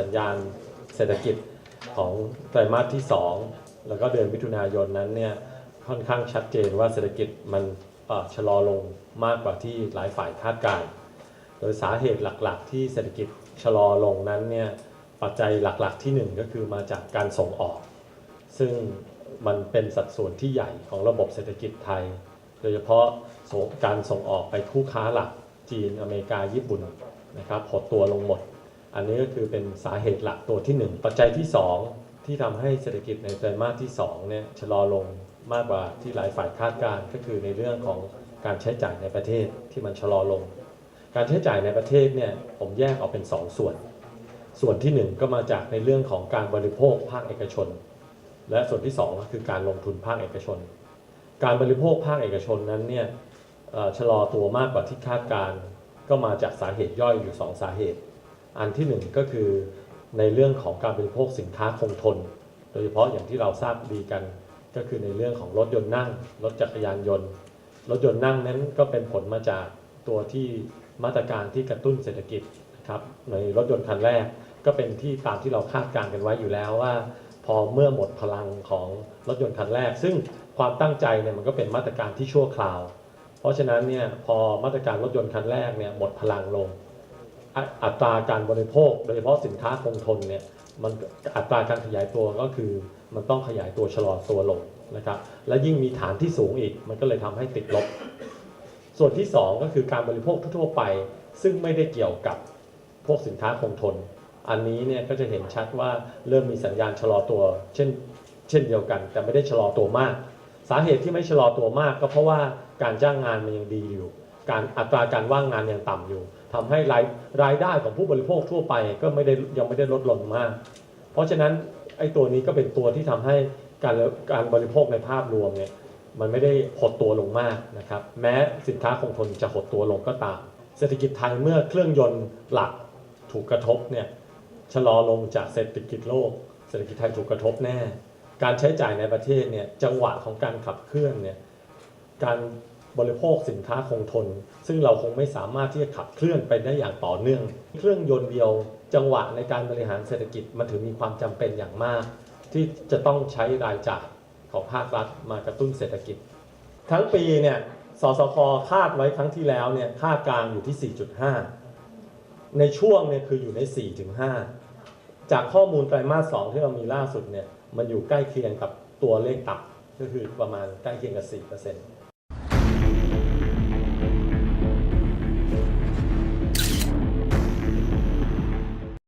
สัญญาณเศรษฐกิจของไตรมาสที่ 2 แล้วก็เดือนมิถุนายนนั้นเนี่ยค่อนข้างชัดเจนว่าเศรษฐกิจมันชะลอลงมากกว่าที่หลายฝ่ายคาดการณ์โดยสาเหตุหลักๆ ที่เศรษฐกิจชะลอลงนั้นเนี่ยปัจจัยหลักๆที่หนึ่งก็คือมาจากการส่งออก ซึ่งมันเป็นสัดส่วนที่ใหญ่ของระบบเศรษฐกิจไทย โดยเฉพาะการส่งออกไปคู่ค้าหลักจีนอเมริกาญี่ปุ่นนะครับหดตัวลงหมด อันนี้ก็คือเป็นสาเหตุหลักตัวที่ 1 ปัจจัยที่ 2 ที่ทำให้เศรษฐกิจในไตรมาสที่2เนี่ยชะลอลงมากกว่าที่หลายฝ่ายคาดการณ์ก็คือในเรื่องของการใช้จ่ายในประเทศที่มันชะลอลง การใช้จ่ายในประเทศเนี่ยผมแยกออกเป็น 2 ส่วน ส่วนทีหนึ่1 ก็มาจากในเรื่องของการบริโภคภาคเอกชน และส่วนที่ 2 ก็คือการลงทุนภาคเอกชน การบริโภคภาคเอกชนนั้นเนี่ยชะลอตัวมากกว่าที่คาดการณ์ก็มาจากสาเหตุย่อยอยู่ 2 สาเหตุ อันที่หนึ่งก็คือในเรื่องของการบริโภคสินค้าคงทน โดยเฉพาะอย่างที่เราทราบดีกัน ก็คือในเรื่องของรถยนต์นั่ง รถจักรยานยนต์ รถยนต์นั่งนั้นก็เป็นผลมาจากตัวที่มาตรการที่กระตุ้นเศรษฐกิจนะครับในรถยนต์คันแรก ก็เป็นที่ตามที่เราคาดการณ์กันไว้อยู่แล้วว่า พอเมื่อหมดพลังของรถยนต์คันแรก ซึ่งความตั้งใจเนี่ยมันก็เป็นมาตรการที่ชั่วคราว เพราะฉะนั้นเนี่ยพอมาตรการรถยนต์คันแรกเนี่ยหมดพลังลง อัตราการบริโภคโดยเฉพาะสินค้าคงทนเนี่ยมันอัตราการขยายตัวก็คือมันต้องขยายตัวชะลอตัวลงนะครับและยิ่งมีฐานที่สูงอีกมันก็เลยทำให้ติดลบ ส่วนที่ 2 ก็คือการบริโภคทั่วไป ซึ่งไม่ได้เกี่ยวกับพวกสินค้าคงทน อันนี้เนี่ยก็จะเห็นชัดว่าเริ่มมีสัญญาณชะลอตัว เช่นเช่นเดียวกัน แต่ไม่ได้ชะลอตัวมาก สาเหตุที่ไม่ชะลอตัวมาก ก็เพราะว่าการจ้างงานมันยังดีอยู่ การอัตราการว่างงานยังต่ำอยู่ทำให้รายรายได้ของผู้บริโภคทั่วไปก็ไม่ได้ยังไม่ได้ลดลงมาก เพราะฉะนั้นไอ้ตัวนี้ก็เป็นตัวที่ทำให้การการบริโภคในภาพรวมเนี่ยมันไม่ได้หดตัวลงมากนะครับแม้สินค้าคงทนจะหดตัวลงก็ตาม เศรษฐกิจไทยเมื่อเครื่องยนต์หลักถูกกระทบเนี่ยชะลอลงจากเศรษฐกิจโลก เศรษฐกิจไทยถูกกระทบแน่ การใช้จ่ายในประเทศเนี่ยจังหวะของการขับเคลื่อนเนี่ยการ บริโภคสินค้าคงทน ซึ่งเราคงไม่สามารถที่จะขับเคลื่อนไปได้อย่างต่อเนื่อง เครื่องยนต์เดียวจังหวะในการบริหารเศรษฐกิจมันถือมีความจำเป็นอย่างมาก ที่จะต้องใช้รายจ่ายของภาครัฐมากระตุ้นเศรษฐกิจ ทั้งปีเนี่ยสสคคาดไว้ครั้งที่แล้วเนี่ยคาดกลางอยู่ที่ 4.5 ในช่วงเนี่ยคืออยู่ใน 4-5 จากข้อมูลไตรมาส 2 ที่เรามีล่าสุดเนี่ยมันอยู่ใกล้เคียงกับตัวเลขต่ำก็คือประมาณใกล้เคียงกับ 4%